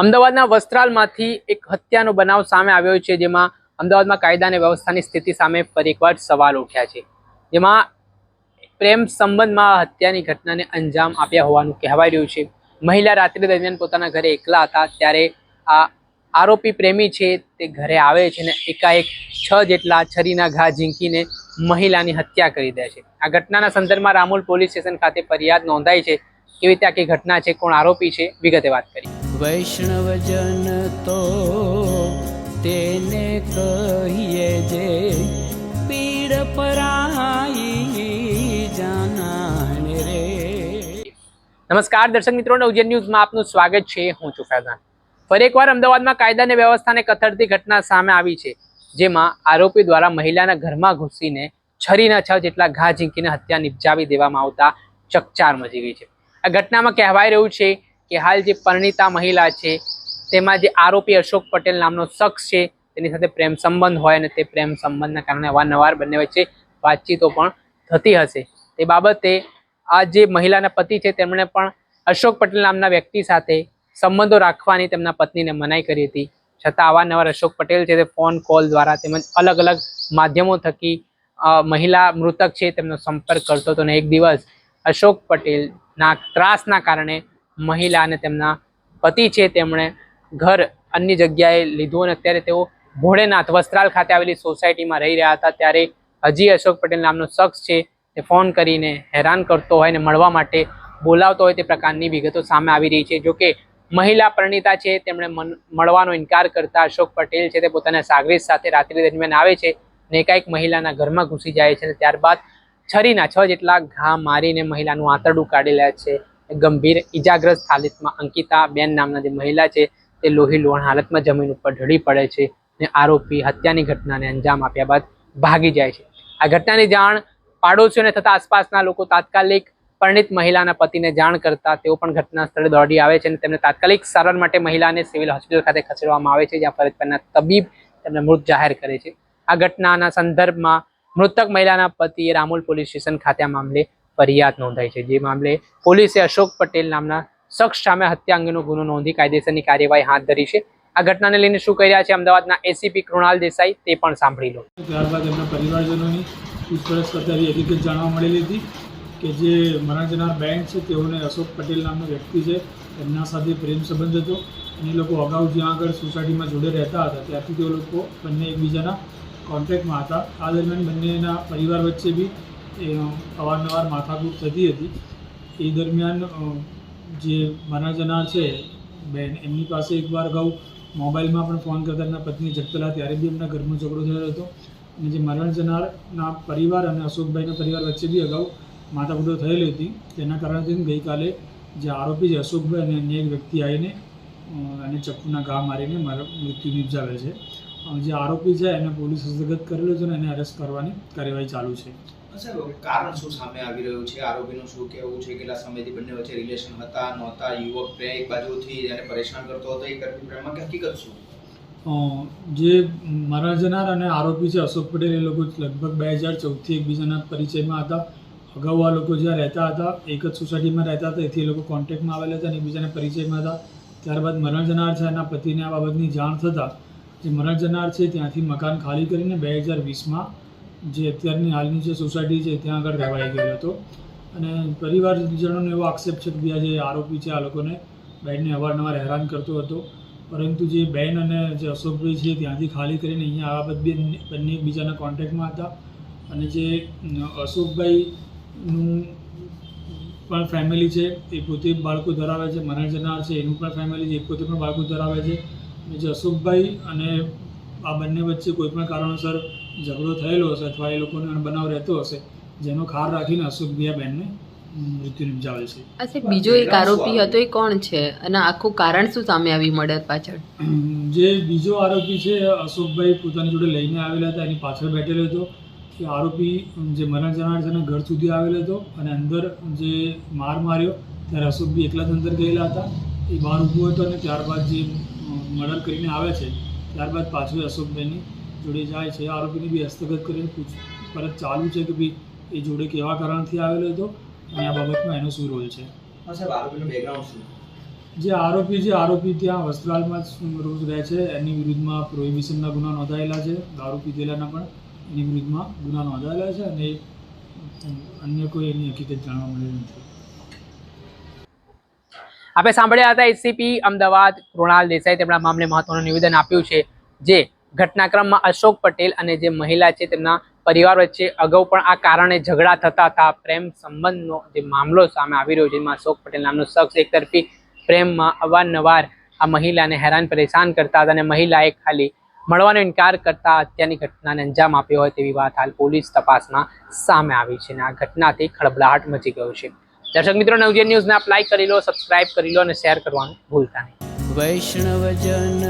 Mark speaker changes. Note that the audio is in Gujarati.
Speaker 1: અમદાવાદના વસ્ત્રાલમાંથી એક હત્યાનો બનાવ સામે આવ્યો છે, જેમાં અમદાવાદમાં કાયદા અને વ્યવસ્થાની સ્થિતિ સામે ફરી એકવાર સવાલ ઉઠ્યા છે. જેમાં પ્રેમ સંબંધમાં હત્યાની ઘટનાને અંજામ આપ્યા હોવાનું કહેવાય રહ્યું છે. મહિલા રાત્રિ દરમિયાન પોતાના ઘરે એકલા હતા, ત્યારે આ આરોપી પ્રેમી છે, તે ઘરે આવે છે અને એકાએક છ જેટલા છરીના ઘા ઝીંકીને મહિલાની હત્યા કરી દે છે. આ ઘટનાના સંદર્ભમાં રામોલ પોલીસ સ્ટેશન ખાતે ફરિયાદ નોંધાઈ છે. કેવી રીતે આખી ઘટના છે, કોણ આરોપી છે, વિગતે વાત કરી
Speaker 2: વૈષ્ણવજન તો તેને કહીએ જે પીડ પરાઈ જાનાને રે.
Speaker 1: નમસ્કાર, દર્શક મિત્રો નવજન ન્યૂઝમાં આપનું સ્વાગત છે. હું છું ફૈઝાન. ફરી એકવાર અમદાવાદમાં કાયદા અને વ્યવસ્થાને કથળતી ઘટના સામે આવી છે, જેમાં આરોપી દ્વારા મહિલાના ઘરમાં ઘૂસીને છરીના છ જેટલા ઘા ઝીંકીને હત્યા નિપજાવી દેવામાં આવતા ચકચાર મચી ગઈ છે. આ ઘટનામાં કહેવાય રહ્યું છે કે હાલ જે પરિણીતા મહિલા છે, તેમાં જે આરોપી અશોક પટેલ નામનો શખ્સ છે, તેની સાથે પ્રેમ સંબંધ હોય અને તે પ્રેમ સંબંધના કારણે અવારનવાર બંને વચ્ચે વાતચીતો પણ થતી હશે. તે બાબતે આ જે મહિલાના પતિ છે, તેમણે પણ અશોક પટેલ નામના વ્યક્તિ સાથે સંબંધો રાખવાની તેમના પત્નીને મનાઈ કરી હતી. છતાં અવારનવાર અશોક પટેલ છે, તે ફોન, કોલ દ્વારા તેમજ અલગ અલગ માધ્યમો થકી મહિલા મૃતક છે, તેમનો સંપર્ક કરતો હતો અને એક દિવસ અશોક પટેલના ત્રાસના કારણે મહિલા અને તેમના પતિ છે, તેમણે ઘર અન્ય જગ્યાએ લીધું અને અત્યારે તેઓ ભોળેનાથ વસ્ત્રાલ ખાતે આવેલી સોસાયટીમાં રહી રહ્યા હતા. ત્યારે હજી અશોક પટેલ નામનો શખ્સ છે, તે ફોન કરીને હેરાન કરતો હોય અને મળવા માટે બોલાવતો હોય તે પ્રકારની વિગતો સામે આવી રહી છે. જોકે મહિલા પરિણીતા છે, તેમણે મળવાનો ઇનકાર કરતા અશોક પટેલ છે, તે પોતાના સાગરીત સાથે રાત્રિ દરમિયાન આવે છે ને એકાએક મહિલાના ઘરમાં ઘૂસી જાય છે ત્યારબાદ છરીના છ જેટલા ઘા મારીને મહિલાનું આંતરડું કાઢી લે છે. ગંભીર ઈજાગ્રસ્ત હાલતમાં અંકિતા બેન નામના જે મહિલા છે, તે લોહી લોહણ હાલતમાં જમીન ઉપર ઢળી પડે છે અને આરોપી હત્યાની ઘટનાને અંજામ આપ્યા બાદ ભાગી જાય છે. આ ઘટનાની જાણ પાડોશીઓને થતા આસપાસના લોકો તાત્કાલિક પરિણીત મહિલાના પતિને જાણ કરતા તેઓ પણ ઘટના સ્થળે દોડી આવે છે અને તેમને તાત્કાલિક સારવાર માટે મહિલાને સિવિલ હોસ્પિટલ ખાતે ખસેડવામાં આવે છે, જ્યાં ફરજ તબીબ તેમને મૃત જાહેર કરે છે. આ ઘટનાના સંદર્ભમાં મૃતક મહિલાના પતિએ રામોલ પોલીસ સ્ટેશન ખાતે આ મામલે ફરિયાદ નોંધાઈ છે. જે મામલે પોલીસે અશોક પટેલ નામના શખ્સ સામે હત્યા અંગેનો ગુનો નોંધી કાયદેસરની કાર્યવાહી હાથ ધરી છે. આ ઘટનાને લઈને શું કહી રહ્યા છે અમદાવાદના એસીપી કૃણાલ દેસાઈ તે પણ સાંભળી લો.
Speaker 3: ત્યારબાદ એમના પરિવારજનોની પૂછપરછ કરતા એવી હકીકત જાણવા મળેલી હતી કે જે મરણ જનાર બેન છે, તેઓને અશોક પટેલ નામનો વ્યક્તિ છે. એમના સાથે પ્રેમ સંબંધ હતો અને લોકો અગાઉ જ્યાં આગળ સોસાયટીમાં જોડે રહેતા હતા ત્યારથી તેઓ લોકો બંને એકબીજાના કોન્ટેક્ટમાં હતા. આ દરમિયાન બંનેના પરિવાર વચ્ચે બી એ અવારનવાર માથાકૂટ થતી હતી. એ દરમિયાન જે મારા જનાર છે, બેન, એમની પાસે એકવાર અગાઉ મોબાઈલમાં પણ ફોન કરતા એમના પત્ની જગતલા ત્યારે બી એમના ઘરમાં ઝઘડો થયો હતો. અને જે મરણ જનારના પરિવાર અને અશોકભાઈના પરિવાર વચ્ચે બી અગાઉ માથાકૂટો થયેલી હતી. તેના કારણે ગઈકાલે જે આરોપી છે અશોકભાઈ અને અન્ય એક વ્યક્તિ આવીને અને ચપ્પુના ઘા મારીને મારા, મૃત્યુ નિપજાવે છે. જે આરોપી છે એને પોલીસ હસ્તગત કરેલો છે અને એને અરેસ્ટ કરવાની કાર્યવાહી ચાલુ છે.
Speaker 4: કારણ શું સામે આવી રહ્યું છે? આરોપીનું શું કહેવું છે? કેટલા સમયથી બંને વચ્ચે રિલેશન હતા નહોતા? યુવક પ્રેમ એક બાજુથી જ્યારે પરેશાન કરતો હતો એ કરતી પ્રેમમાં કે હકીકત શું?
Speaker 3: જે મરણ જનાર અને આરોપી છે અશોક પટેલ એ લોકો લગભગ બે હજાર ચૌદથી એકબીજાના પરિચયમાં હતા. અગાઉ આ લોકો જ્યાં રહેતા હતા એક જ સોસાયટીમાં રહેતા હતા એથી એ લોકો કોન્ટેક્ટમાં આવેલા હતા અને એકબીજાના પરિચયમાં હતા. ત્યારબાદ મરણ જનાર છે એના પતિને આ બાબતની જાણ થતાં જે મરણ જનાર છે, ત્યાંથી મકાન ખાલી કરીને બે હજાર વીસમાં જે અત્યારની હાલની જે સોસાયટી છે, ત્યાં આગળ રહેવાઈ ગયો હતો. અને પરિવારજનોનો એવો આક્ષેપ છે કે બીજા જે આરોપી છે, આ લોકોને બેનને અવારનવાર હેરાન કરતો હતો. પરંતુ જે બેન અને જે અશોકભાઈ છે, ત્યાંથી ખાલી કરીને અહીંયા આ બંને બંને એકબીજાના કોન્ટેક્ટમાં હતા. અને જે અશોકભાઈનું પણ ફેમિલી છે, એ પોતે બાળકો ધરાવે છે, મરણ જનાર છે, એનું પણ ફેમિલી છે, એ પોતે પણ બાળકો ધરાવે છે. જે અશોકભાઈ અને આ બંને વચ્ચે કોઈપણ કારણોસર ઝઘડો થયેલો હશે અથવા એ લોકોનો બનાવ રહેતો હશે જેનો ખાર રાખીને અશોકભાઈ આ બેનને મૃત્યુ નિપજાવેલ છે.
Speaker 5: અચ્છા બીજો એક આરોપી હતો એ કોણ છે? અને આખું કારણ શું સામે આવી મર્ડર પાછળ?
Speaker 3: જે બીજો આરોપી છે અશોકભાઈ પોતાની જોડે લઈને આવેલા હતા એની પાછળ બેઠેલો હતો. કે આરોપી જે મરણ જનાર છે ઘર સુધી આવેલો હતો અને અંદર જે માર માર્યો ત્યારે અશોકભાઈ એકલા જ અંદર ગયેલા હતા. એ બહાર ઊભો હતો અને ત્યારબાદ જે મર્ડર કરીને આવે છે ત્યારબાદ પાછું અશોકભાઈની જોડે જાય છે. આરોપીને બી હસ્તગત કરીને પૂછપરછ ચાલુ છે કે ભાઈ એ જોડે કેવા કારણથી આવેલો હતો અને આ બાબતમાં એનો શું રોલ છે? જે આરોપી છે આરોપી ત્યાં વસ્ત્રાલમાં જ રોજ રહે છે. એની વિરુદ્ધમાં પ્રોહિબિશનના ગુના નોંધાયેલા છે. દારૂ પીધેલાના પણ એની વિરુદ્ધમાં ગુના નોંધાયેલા છે અને અન્ય કોઈ એની હકીકત જાણવા મળેલી નથી.
Speaker 1: આપણે સાંભળ્યા હતા એસીપી અમદાવાદ કૃણાલ દેસાઈ તેમના મામલે મહત્વનું નિવેદન આપ્યું છે, જે ઘટનાક્રમમાં અશોક પટેલ અને જે મહિલા છે તેમના પરિવાર વચ્ચે અગાઉ પણ આ કારણે ઝઘડા થતા હતા. પ્રેમ સંબંધનો જે મામલો સામે આવી રહ્યો છે, જેમાં અશોક પટેલ નામનો શખ્સ એકતરફી પ્રેમમાં અવારનવાર આ મહિલાને હેરાન પરેશાન કરતા હતા અને મહિલાએ ખાલી મળવાનો ઇનકાર કરતા હત્યાની ઘટનાને અંજામ આપ્યો હોય તેવી વાત હાલ પોલીસ તપાસમાં સામે આવી છે અને આ ઘટનાથી ખળબળાહટ મચી ગયો છે. દર્શક મિત્રો, નવજીવન ન્યૂઝને આપ લાઈક કરી લો સબસ્ક્રાઇબ કરી લો અને શેર કરવાનું ભૂલતા નહીં.
Speaker 2: વૈષ્ણવજન